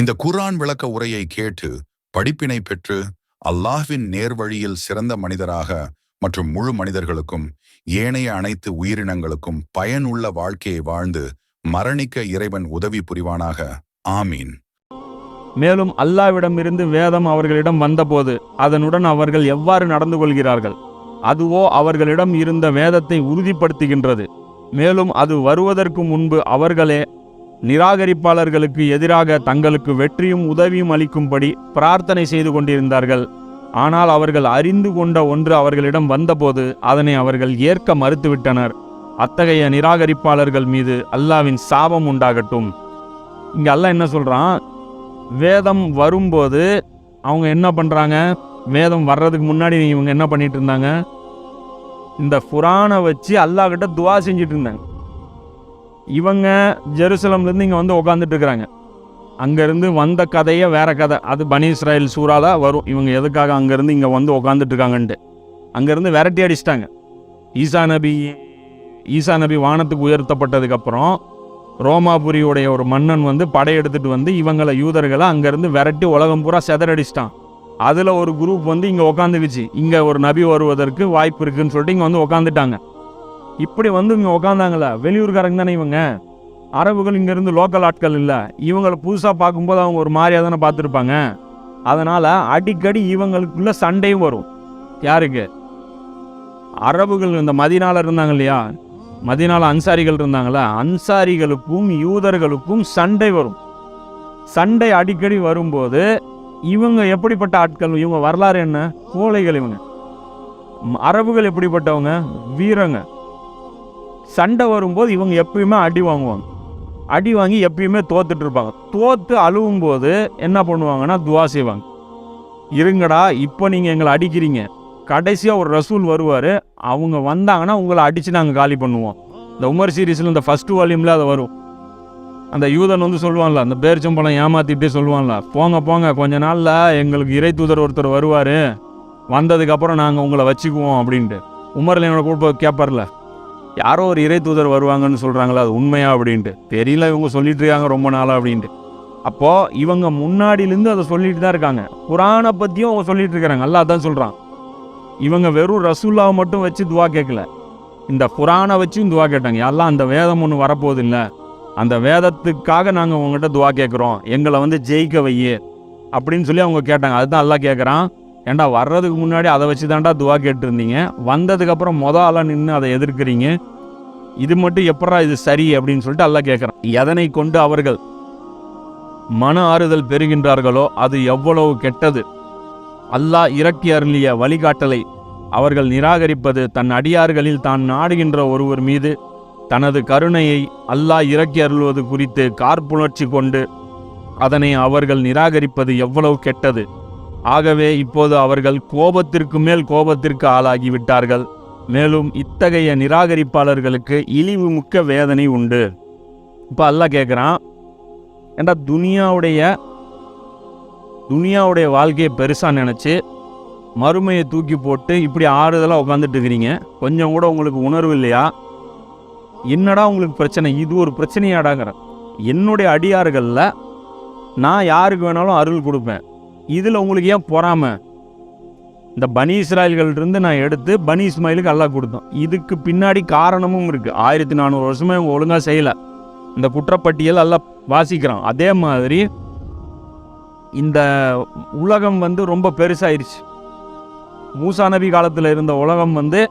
இந்த குர்ஆன் விளக்க உரையை கேட்டு படிப்பினை பெற்று அல்லாஹ்வின் நேர்வழியில் சிறந்த மனிதராக மற்றும் முழு மனிதர்களுக்கும் ஏனைய அனைத்து உயிரினங்களுக்கும் பயனுள்ள வாழ்க்கையை வாழ்ந்து மரணிக்க இறைவன் உதவி புரிவானாக. ஆமீன். மேலும் அல்லாவிடமிருந்து வேதம் அவர்களிடம் வந்தபோது அதனுடன் அவர்கள் எவ்வாறு நடந்து கொள்கிறார்கள்? அதுவோ அவர்களிடம் இருந்த வேதத்தை உறுதிப்படுத்துகின்றது. மேலும் அது வருவதற்கு முன்பு அவர்களே நிராகரிப்பாளர்களுக்கு எதிராக தங்களுக்கு வெற்றியும் உதவியும் அளிக்கும்படி பிரார்த்தனை செய்து கொண்டிருந்தார்கள். ஆனால் அவர்கள் அறிந்து கொண்ட ஒன்று அவர்களிடம் வந்தபோது அதனை அவர்கள் ஏற்க மறுத்துவிட்டனர். அத்தகைய நிராகரிப்பாளர்கள் மீது அல்லாவின் சாபம் உண்டாகட்டும். இங்கே அல்லாஹ் என்ன சொல்கிறான் வேதம் வரும்போது அவங்க என்ன பண்ணுறாங்க வேதம் வர்றதுக்கு முன்னாடி இவங்க என்ன பண்ணிட்டு இருந்தாங்க? இந்த ஃபுரானை வச்சு அல்லாஹ்கிட்ட துவா செஞ்சிட்டு இருந்தாங்க. இவங்க ஜெருசலம்லேருந்து இங்கே வந்து உட்காந்துட்டு இருக்கிறாங்க அங்கேருந்து வந்த கதையே வேற கதை. அது பனி இஸ்ராயல் சூறால வரும். இவங்க எதுக்காக அங்கேருந்து இங்கே வந்து உட்காந்துட்டு இருக்காங்கன்ட்டு அங்கேருந்து விரட்டி அடிச்சிட்டாங்க. ஈசா நபி ஈசா நபி வானத்துக்கு உயர்த்தப்பட்டதுக்கப்புறம் ரோமாபுரியுடைய ஒரு மன்னன் வந்து படையெடுத்துட்டு வந்து இவங்களை யூதர்களை அங்கேருந்து விரட்டி உலகம் பூரா செதறடிச்சிட்டான். அதில் ஒரு குரூப் வந்து இங்கே உக்காந்துக்குச்சு. இங்கே ஒரு நபி வருவதற்கு வாய்ப்பு இருக்குதுன்னு சொல்லிட்டு இங்கே வந்து உக்காந்துட்டாங்க. இப்படி வந்து இங்கே உக்காந்தாங்களே வெளியூர்காரங்க தானே இவங்க? அரபுகள் இங்கேருந்து லோக்கல் ஆட்கள் இல்லை. இவங்களை புதுசாக பார்க்கும்போது அவங்க ஒரு மாதிரியாக தானே பார்த்துருப்பாங்க. அதனால் அடிக்கடி இவங்களுக்குள்ள சண்டையும் வரும். யாருக்கு? அரபுகள் இந்த மதினால இருந்தாங்க இல்லையா? மதினால அன்சாரிகள் இருந்தாங்களா அன்சாரிகளுக்கும் யூதர்களுக்கும் சண்டை வரும். சண்டை அடிக்கடி வரும்போது இவங்க எப்படிப்பட்ட ஆட்கள் இவங்க வரலாறு என்ன? கோழைகள் இவங்க. அரபுகள் எப்படிப்பட்டவங்க? வீரங்க. சண்டை வரும்போது இவங்க எப்பயுமே அடி வாங்குவாங்க. அடி வாங்கி எப்பயுமே தோத்துட்டு இருப்பாங்க. தோற்று அழுவும் போது என்ன பண்ணுவாங்கன்னா துவா செய்வாங்க. இருங்கடா இப்போ நீங்கள் எங்களை அடிக்கிறீங்க. கடைசியாக ஒரு ரசூல் வருவார். அவங்க வந்தாங்கன்னா உங்களை அடித்து நாங்கள் காலி பண்ணுவோம். இந்த உமர் சீரீஸில் இந்த ஃபஸ்ட்டு வால்யூமில் அது வரும். அந்த யூதன் வந்து சொல்லுவான்ல அந்த பேரிச்சம்பழம் ஏமாற்றிட்டே சொல்லுவான்ல போங்க போங்க கொஞ்ச நாளில் எங்களுக்கு இறை தூதர் ஒருத்தர் வருவார். வந்ததுக்கப்புறம் நாங்கள் உங்களை வச்சுக்குவோம் அப்படின்ட்டு. உமரில் என்னோட கூட கேட்பார்ல யாரோ ஒரு இறை தூதர் வருவாங்கன்னு சொல்கிறாங்களா அது உண்மையா அப்படின்ட்டு. தெரியல இவங்க சொல்லிட்டு இருக்காங்க ரொம்ப நாளாக அப்படின்ட்டு. அப்போது இவங்க முன்னாடியிலேருந்து அதை சொல்லிட்டு தான் இருக்காங்க. குரானை பற்றியும் அவங்க சொல்லிட்டு இருக்கிறாங்க. அல்லா தான் சொல்கிறான் இவங்க வெறும் ரசூல்லாவை மட்டும் வச்சு துவா கேட்கல. இந்த குரானை வச்சும் துவா கேட்டாங்க. எல்லாம் அந்த வேதம் ஒன்று வரப்போகுது இல்லை அந்த வேதத்துக்காக நாங்கள் உங்ககிட்ட துவா கேட்குறோம். எங்களை வந்து ஜெயிக்க வையே. அப்படின்னு சொல்லி அவங்க கேட்டாங்க. அதுதான் எல்லாம் கேட்குறான். ஏன்டா வர்றதுக்கு முன்னாடி அதை வச்சு தாண்டா துவா கேட்டிருந்தீங்க? வந்ததுக்கப்புறம் மொத ஆளாக நின்று அதை எதிர்க்கிறீங்க? இது மட்டும் எப்படா இது சரி அப்படின்னு சொல்லிட்டு அல்லா கேட்குறான் எதனை கொண்டு அவர்கள் மன ஆறுதல் பெறுகின்றார்களோ அது எவ்வளவு கெட்டது. அல்லாஹ் இறக்கி அருளிய வழிகாட்டலை அவர்கள் நிராகரிப்பது தன் அடியார்களில் தான் நாடுகின்ற ஒருவர் மீது தனது கருணையை அல்லாஹ் இறக்கி அருள்வது குறித்து கார்ப்புணர்ச்சி கொண்டு அதனை அவர்கள் நிராகரிப்பது எவ்வளவு கெட்டது. ஆகவே இப்போது அவர்கள் கோபத்திற்கு மேல் கோபத்திற்கு ஆளாகி விட்டார்கள் மேலும் இத்தகைய நிராகரிப்பாளர்களுக்கு இழிவு முக்க வேதனை உண்டு. இப்போ அல்ல கேட்குறான் ஏண்டா துனியாவுடைய துனியாவுடைய வாழ்க்கையை பெருசாக நினச்சி மறுமையை தூக்கி போட்டு இப்படி ஆறுதலாக உட்காந்துட்டு இருக்கிறீங்க? கொஞ்சம் கூட உங்களுக்கு உணர்வு இல்லையா? என்னடா உங்களுக்கு பிரச்சனை? இது ஒரு பிரச்சனையாடாங்கிற என்னுடைய அடியார்களில் நான் யாருக்கு வேணாலும் அருள் கொடுப்பேன். இதில் உங்களுக்கு ஏன் பொறாம? இந்த பனி இஸ்ராயல்கள்ட்ட நான் எடுத்து பனி இஸ்மாயிலுக்கு அல்லா கொடுத்தோம். இதுக்கு பின்னாடி காரணமும் இருக்குது ஆயிரத்தி நானூறு வருஷமே ஒழுங்காக செய்யலை. இந்த குற்றப்பட்டியல் எல்லாம் வாசிக்கிறான். அதே மாதிரி இந்த உலகம் வந்து ரொம்ப பெருசாயிருச்சு. மூசா நபி காலத்தில் இருந்த உலகம் வந்து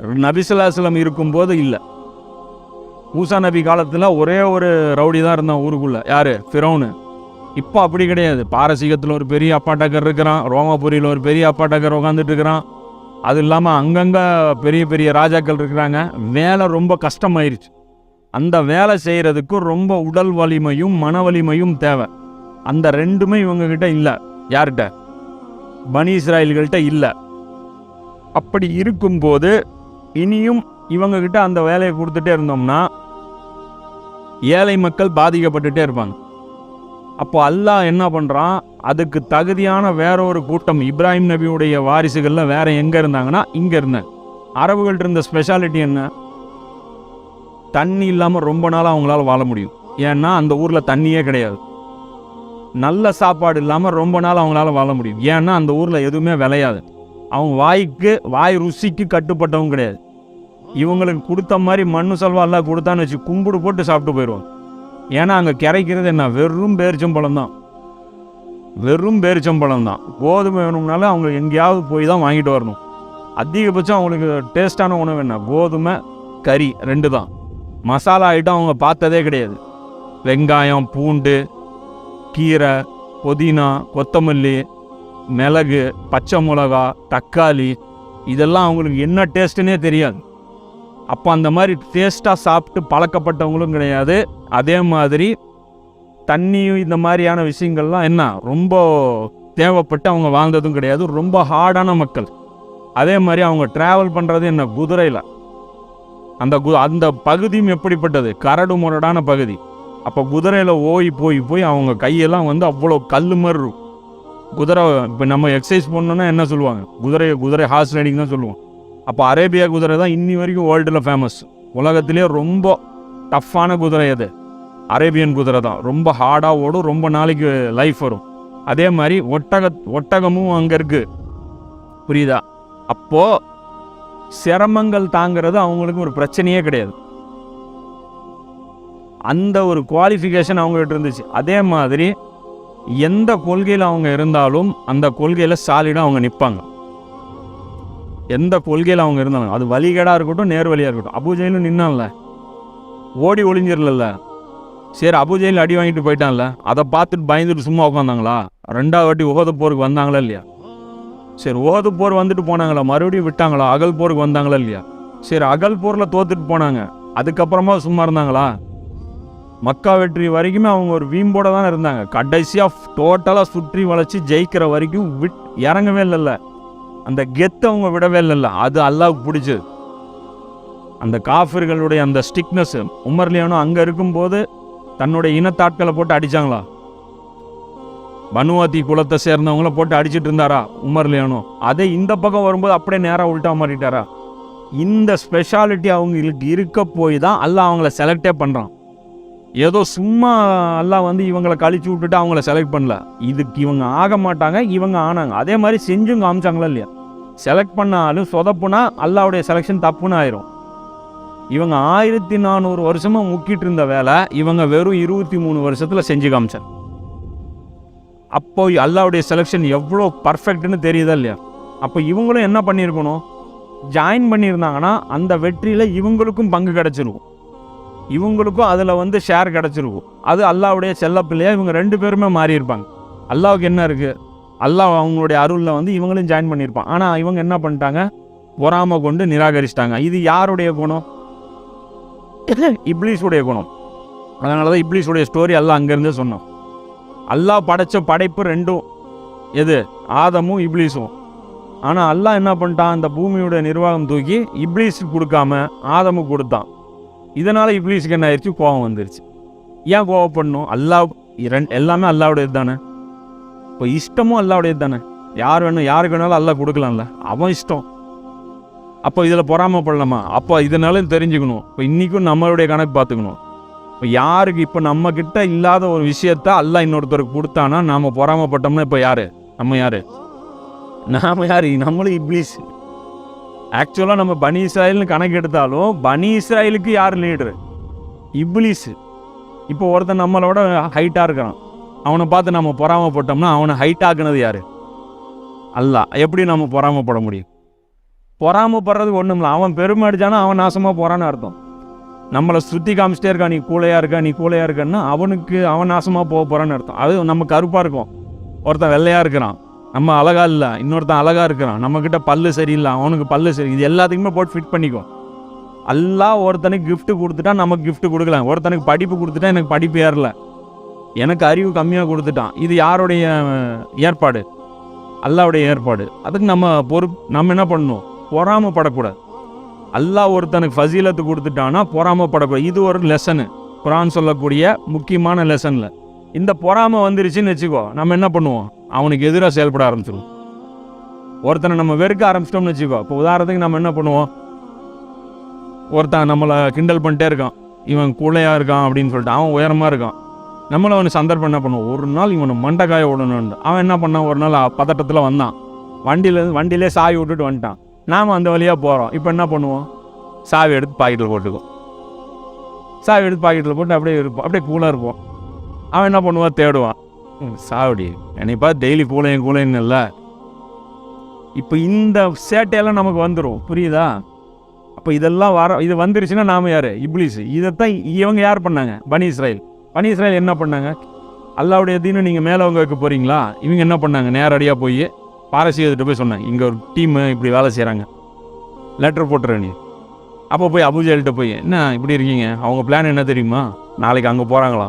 நபிசுல்லாஸ்லம் இருக்கும்போது இல்லை. மூசா நபி காலத்தில் ஒரே ஒரு ரவுடி தான் இருந்தான் ஊருக்குள்ளே. யார்? ஃபிரௌனு. இப்போ அப்படி கிடையாது. பாரசீகத்தில் ஒரு பெரிய அப்பாட்டக்கர் இருக்கிறான். ரோமபுரியில் ஒரு பெரிய அப்பாட்டக்கர் உட்காந்துட்டு இருக்கிறான். அது இல்லாமல் அங்கங்கே பெரிய பெரிய ராஜாக்கள் இருக்கிறாங்க. வேலை ரொம்ப கஷ்டமாயிருச்சு. அந்த வேலை செய்கிறதுக்கு ரொம்ப உடல் வலிமையும் மன வலிமையும் தேவை. அந்த ரெண்டுமே இவங்ககிட்ட இல்லை. யார்கிட்ட? பனி இஸ்ராயல்கள்கிட்ட இல்லை. அப்படி இருக்கும்போது இனியும் இவங்ககிட்ட அந்த வேலையை கொடுத்துட்டே இருந்தோம்னா ஏழை மக்கள் பாதிக்கப்பட்டுட்டே இருப்பாங்க. அப்போ அல்லாஹ் என்ன பண்ணுறான் அதுக்கு தகுதியான வேற ஒரு கூட்டம் இப்ராஹிம் நபியுடைய வாரிசுகளில் வேற எங்கே இருந்தாங்கன்னா இங்கே இருந்தேன். அரபுகள்ட்ட இருந்த ஸ்பெஷாலிட்டி என்ன? தண்ணி இல்லாமல் ரொம்ப நாளாக அவங்களால வாழ முடியும். ஏன்னா அந்த ஊரில் தண்ணியே கிடையாது. நல்ல சாப்பாடு இல்லாமல் ரொம்ப நாள் அவங்களால வாழ முடியும். ஏன்னா அந்த ஊரில் எதுவுமே விளையாது. அவங்க வாய்க்கு வாய் ருசிக்கு கட்டுப்பட்டவங்க கிடையாது. இவங்களுக்கு கொடுத்த மாதிரி மண்ணு செல்வா எல்லாம் கொடுத்தான்னு வச்சு கும்பிடு போட்டு சாப்பிட்டு போயிடுவாங்க. ஏன்னா அங்கே கிடைக்கிறது என்ன? வெறும் பேரிச்சம்பழம் தான் வெறும் பேரிச்சம்பழம் தான் கோதுமை வேணும்னாலும் அவங்க எங்கேயாவது போய் தான் வாங்கிட்டு வரணும். அதிகபட்சம் அவங்களுக்கு டேஸ்டான உணவு என்ன? கோதுமை கறி ரெண்டு தான் மசாலா ஐட்டம் அவங்க பார்த்ததே கிடையாது. வெங்காயம் பூண்டு கீரை புதினா கொத்தமல்லி மிளகு பச்சை மிளகா தக்காளி. இதெல்லாம் அவங்களுக்கு என்ன டேஸ்ட்டுன்னே தெரியாது. அப்போ அந்த மாதிரி டேஸ்ட்டாக சாப்பிட்டு பழக்கப்பட்டவங்களும் கிடையாது. அதே மாதிரி தண்ணியும் இந்த மாதிரியான விஷயங்கள்லாம் என்ன? ரொம்ப தேவைப்பட்டு அவங்க வாழ்ந்ததும் கிடையாது. ரொம்ப ஹார்டான மக்கள். அதே மாதிரி அவங்க ட்ராவல் பண்ணுறது என்ன? குதிரையில். அந்த கு அந்த பகுதியும் எப்படிப்பட்டது? கரடு முரடான பகுதி. அப்போ குதிரையில் ஓய் போய் போய் அவங்க கையெல்லாம் வந்து அவ்வளோ கல் மாதிரி இருக்கும். குதிரை இப்போ நம்ம எக்ஸசைஸ் பண்ணோன்னா என்ன சொல்லுவாங்க? குதிரை குதிரை ஹார்ஸ் ரைடிங் தான் சொல்லுவோம். அப்போ அரேபியா குதிரை தான் இன்னி வரைக்கும் வேர்ல்டில் ஃபேமஸ் உலகத்திலே ரொம்ப டஃப்பான குதிரை அது. அரேபியன் குதிரை தான். ரொம்ப ஹார்டாக ஓடும் ரொம்ப நாளைக்கு லைஃப் வரும். அதே மாதிரி ஒட்டக ஒட்டகமும் அங்கே இருக்குது புரியுதா? அப்போது சிரமங்கள் தாங்கிறது அவங்களுக்கு ஒரு பிரச்சனையே கிடையாது. அந்த ஒரு குவாலிஃபிகேஷன் அவங்ககிட்ட இருந்துச்சு. அதே மாதிரி எந்த கொள்கையில் அவங்க இருந்தாலும் அந்த கொள்கையில் சாலிடாக அவங்க நிற்பாங்க எந்த கொள்கையில் அவங்க இருந்தாலும் அது வழிகேடாக இருக்கட்டும் நேர்வழியாக இருக்கட்டும். அபுஜெயிலும் நின்னான்ல. ஓடி ஒளிஞ்சிடல சரி அபுஜெயில் அடி வாங்கிட்டு போயிட்டான்ல. அதை பார்த்துட்டு பயந்துட்டு சும்மா உட்காந்தாங்களா ரெண்டாவது வாட்டி உகத போருக்கு வந்தாங்களா இல்லையா? சரி ஓது போர் வந்துட்டு போனாங்களா? மறுபடியும் விட்டாங்களா? அகல் போருக்கு வந்தாங்களா இல்லையா? சரி அகல் போரில் தோத்துட்டு போனாங்க. அதுக்கப்புறமா சும்மா இருந்தாங்களா? மக்கா வெற்றி வரைக்குமே அவங்க ஒரு வீம்போட தான் இருந்தாங்க. கடைசியாக டோட்டலாக சுற்றி வளைச்சி ஜெயிக்கிற வரைக்கும் விட் இறங்கவே இல்லைல்ல. அந்த கெத்தை அவங்க விடவே இல்லைல்ல. அது அல்லாவுக்கு பிடிச்சது. அந்த காஃபிர்களுடைய அந்த ஸ்டிக்னஸ் உமர்லியானோ அங்கே இருக்கும்போது தன்னுடைய இனத்தாட்களை போட்டு அடிச்சாங்களா? பனுவாத்தி குலத்தை சேர்ந்தவங்கள போட்டு அடிச்சிட்டு இருந்தாரா உமர்லியானோ அதே இந்த பக்கம் வரும்போது அப்படியே நேராக உல்ட்டா மாறிட்டாரா? இந்த ஸ்பெஷாலிட்டி அவங்களுக்கு இருக்க போய் தான் அல்லாஹ் அவங்கள செலக்டே பண்ணுறான் ஏதோ சும்மா அல்லாஹ் வந்து இவங்களை கழிச்சு விட்டுட்டு அவங்கள செலக்ட் பண்ணல. இதுக்கு இவங்க ஆக மாட்டாங்க இவங்க ஆனாங்க. அதே மாதிரி செஞ்சும் காமிச்சாங்களா இல்லையா? செலக்ட் பண்ணாலும் சொதப்புனா அல்லாவுடைய செலெக்ஷன் தப்புன்னு ஆயிரும். இவங்க ஆயிரத்தி நானூறு வருஷமாக முக்கிட்டு இருந்த வேலை இவங்க வெறும் இருபத்தி மூணு வருஷத்தில் செஞ்சு காமிச்சார். அப்போ அல்லாவுடைய செலெக்ஷன் எவ்வளோ பர்ஃபெக்ட்னு தெரியுதா இல்லையா? அப்போ இவங்களும் என்ன பண்ணியிருக்கணும்? ஜாயின் பண்ணியிருந்தாங்கன்னா அந்த வெற்றியில் இவங்களுக்கும் பங்கு கிடச்சிருக்கும். இவங்களுக்கும் அதில் வந்து ஷேர் கிடச்சிருக்கும். அது அல்லாவுடைய செல்லப்பிள்ளையாக இவங்க ரெண்டு பேருமே மாறியிருப்பாங்க. அல்லாவுக்கு என்ன இருக்குது அல்லாஹ் அவங்களுடைய அருளில் வந்து இவங்களும் ஜாயின் பண்ணியிருப்பான். ஆனால் இவங்க என்ன பண்ணிட்டாங்க? பொறாமை கொண்டு நிராகரிச்சிட்டாங்க. இது யாருடைய குணம்? இப்ளீஸுடைய குணம். அதனால தான் இப்ளீஸுடைய ஸ்டோரி எல்லாம் அங்கேருந்தே சொன்னோம் அல்லாஹ் படைச்ச படைப்பு ரெண்டும் எது? ஆதமும் இப்ளீஸும் ஆனால் அல்லாஹ் என்ன பண்ணிட்டான்? அந்த பூமியோட நிர்வாகம் தூக்கி இப்ளீஸுக்கு கொடுக்காம ஆதமுக்கு கொடுத்தான். இதனால் இப்ளீஸுக்கு என்ன ஆயிடுச்சு கோபம் வந்துருச்சு. ஏன் கோவப்படணும் அல்லாஹ் ரெண்டு எல்லாமே அல்லாவுடையது தானே? இப்போ இஷ்டமும் அல்லாவுடையது தானே? யார் வேணும் யாருக்கு வேணாலும் அல்லாஹ் கொடுக்கலாம்ல. அவன் இஷ்டம். அப்போ இதில் பொறாமப்படலாமா? அப்போ இதனாலும் தெரிஞ்சுக்கணும். இப்போ இன்றைக்கும் நம்மளுடைய கணக்கு பார்த்துக்கணும். இப்போ யாருக்கு இப்போ நம்ம இல்லாத ஒரு விஷயத்த அல்ல இன்னொருத்தருக்கு கொடுத்தானா நாம் பொறாமப்பட்டோம்னா இப்போ யார்? நம்ம யார்? நாம் யார்? நம்மளும் இப்ளீஸ். ஆக்சுவலாக நம்ம பனி இஸ்ராயல்னு கணக்கு எடுத்தாலும் பனி இஸ்ராயலுக்கு யார் லீடரு இப்ளீஸ். இப்போ ஒருத்தன் நம்மளோட ஹைட்டாக இருக்கிறான். அவனை பார்த்து நம்ம பொறாமப்பட்டோம்னா அவனை ஹைட் ஆக்குனது யார்? அல்லாஹ். எப்படி நம்ம பொறாமப்பட முடியும்? பொறாமப்படுறது ஒன்றும் இல்லை அவன் பெருமை அடித்தானா அவன் நாசமாக போகிறான்னு அர்த்தம். நம்மளை சுற்றி காமிச்சிட்டே இருக்கா நீ கூலையாக இருக்கா நீ கூலையாக இருக்கன்னா அவனுக்கு அவன் நாசமாக போக போகிறான்னு அர்த்தம். அது நம்ம கருப்பாக இருக்கும். ஒருத்தன் வெள்ளையாக இருக்கிறான். நம்ம அழகாக இல்லை. இன்னொருத்தன் அழகாக இருக்கிறான். நம்மக்கிட்ட பல்லு சரியில்லை. அவனுக்கு பல்லு சரி இது எல்லாத்துக்குமே போட்டு ஃபிட் பண்ணிக்கோ. எல்லாம் ஒருத்தனுக்கு கிஃப்ட்டு கொடுத்துட்டா நமக்கு கிஃப்ட்டு கொடுக்கலாம். ஒருத்தனுக்கு படிப்பு கொடுத்துட்டா எனக்கு படிப்பு ஏறல. எனக்கு அறிவு கம்மியாக கொடுத்துட்டான். இது யாருடைய ஏற்பாடு? அல்லாவுடைய ஏற்பாடு. அதுக்கு நம்ம பொறுப்பு நம்ம என்ன பண்ணணும்? பொறாமப்படக்கூடாது அல்லாஹ் ஒருத்தனுக்கு ஃபசீலத்து கொடுத்துட்டான்னா பொறாமப்படக்கூடாது இது ஒரு லெசனு குரான் சொல்லக்கூடிய முக்கியமான லெசனில் இந்த பொறாமை வந்துருச்சுன்னு வச்சுக்கோ நம்ம என்ன பண்ணுவோம்? அவனுக்கு எதிராக செயல்பட ஆரம்பிச்சிடுவோம் ஒருத்தனை நம்ம வெறுக்க ஆரம்பிச்சிட்டோம்னு வச்சுக்கோ இப்போ உதாரணத்துக்கு நம்ம என்ன பண்ணுவோம்? ஒருத்தன் நம்மளை கிண்டல் பண்ணிட்டே இருக்கான். இவன் கூலையாக இருக்கான் அப்படின்னு சொல்லிட்டு அவன் உயரமாக இருக்கான். நம்மளை அவனுக்கு சந்தர்ப்பம் என்ன பண்ணுவோம்? ஒரு நாள் இவனை மண்டக்காய விடணும்னு அவன் என்ன பண்ணான்? ஒரு நாள் பதட்டத்தில் வந்தான். வண்டியில வண்டியிலே சாவி விட்டுட்டு வந்துட்டான். நாம் அந்த வழியாக போகிறோம் இப்போ என்ன பண்ணுவோம்? சாவி எடுத்து பாக்கெட்டில் போட்டுக்குவோம். சாவி எடுத்து பாக்கெட்டில் போட்டு அப்படியே இருப்போம். அப்படியே கூலாக இருப்போம். அவன் என்ன பண்ணுவான்? தேடுவான். சாவடி என்னைப்பா டெய்லி கூலையும் கூலையும் இல்லை. இப்போ இந்த சேட்டையெல்லாம் நமக்கு வந்துடும் புரியுதா? அப்போ இதெல்லாம் வர இது வந்துருச்சுன்னா நாம் யார்? இப்ளிஸ் இதைத்தான் இவங்க யார் பண்ணாங்க? பனி இஸ்ரேல். பனி இஸ்ரேல் என்ன பண்ணாங்க? அல்லாவுடைய தீனு நீங்கள் மேலே அவங்க வைக்க போகிறீங்களா இவங்க என்ன பண்ணாங்க? நேரடியாக போய் பாரசீகத்திட்ட போய் சொன்னாங்க இங்கே ஒரு டீமு இப்படி வேலை செய்கிறாங்க லெட்டர் போட்டுறேன் நீ. அப்போ போய் அபுஜெல்கிட்ட போய் என்ன இப்படி இருக்கீங்க? அவங்க பிளான் என்ன தெரியுமா? நாளைக்கு அங்கே போகிறாங்களா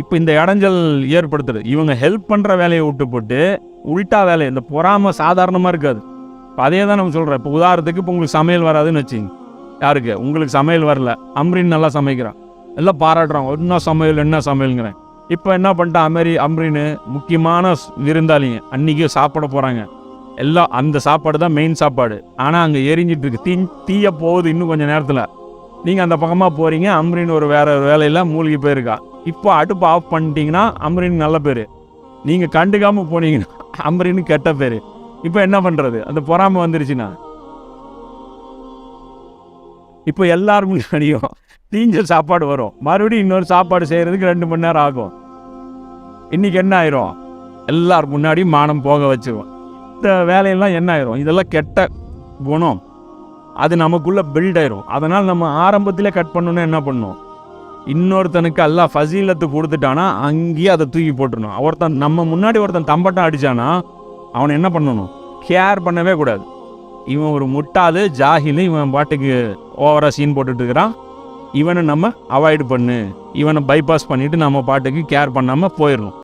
இப்போ இந்த இடைஞ்சல் ஏற்படுத்துறது இவங்க ஹெல்ப் பண்ணுற வேலையை விட்டு போட்டு உல்ட்டா வேலை இந்த பொறாமை சாதாரணமாக இருக்காது. இப்போ அதே தான் நம்ம சொல்கிறேன் இப்போ உதாரணத்துக்கு இப்போ உங்களுக்கு சமையல் வராதுன்னு வச்சுங்க யாருக்கு? உங்களுக்கு சமையல் வரல. அம்ரின் நல்லா சமைக்கிறான். எல்லாம் பாராட்டுறான். என்ன சமையல் என்ன சமையலுங்கிறேன். இப்போ என்ன பண்ணிட்டான் அமெரி அம்ரின்னு முக்கியமான விருந்தாளிங்க. அன்றைக்கி சாப்பிட போகிறாங்க எல்லாம் அந்த சாப்பாடு தான் மெயின் சாப்பாடு. ஆனால் அங்கே எரிஞ்சிட்டு இருக்கு. தீ தீய போகுது இன்னும் கொஞ்சம் நேரத்தில். நீங்கள் அந்த பக்கமாக போகிறீங்க அம்ரின் ஒரு வேற ஒரு வேலையில் மூழ்கி போயிருக்கா. இப்போ அடுப்பு ஆஃப் பண்ணிட்டீங்கன்னா அம்ரின் நல்ல பேர். நீங்கள் கண்டுக்காமல் போனீங்கன்னா அம்ரின்னு கெட்ட பேர். இப்போ என்ன பண்ணுறது அந்த பொறாமை வந்துருச்சுன்னா. இப்போ எல்லாரும் முன்னாடியும் தீஞ்ச சாப்பாடு வரும். மறுபடியும் இன்னொரு சாப்பாடு செய்கிறதுக்கு ரெண்டு மணி நேரம் ஆகும். இன்னைக்கு என்ன ஆயிரும்? எல்லார் முன்னாடியும் மானம் போக வச்சுருவோம் இந்த வேலையெல்லாம் என்ன ஆயிரும்? இதெல்லாம் கெட்ட குணம். அது நமக்குள்ளே பில்ட் ஆயிரும். அதனால் நம்ம ஆரம்பத்திலே கட் பண்ணணும்னா என்ன பண்ணணும் இன்னொருத்தனுக்கு எல்லாம் ஃபசீலத்து கொடுத்துட்டானா அங்கேயே அதை தூக்கி போட்டுடணும். ஒருத்தன் நம்ம முன்னாடி ஒருத்தன் தம்பட்டம் அடித்தானா அவனை என்ன பண்ணணும்? கேர் பண்ணவே கூடாது. இவன் ஒரு முட்டாது ஜாகிலு இவன் பாட்டுக்கு ஓவராக சீன் போட்டுட்டு இருக்கிறான். இவனை நம்ம அவாய்டு பண்ணு. இவனை பைபாஸ் பண்ணிட்டு நம்ம பாட்டுக்கு கேர் பண்ணாமல் போயிடணும்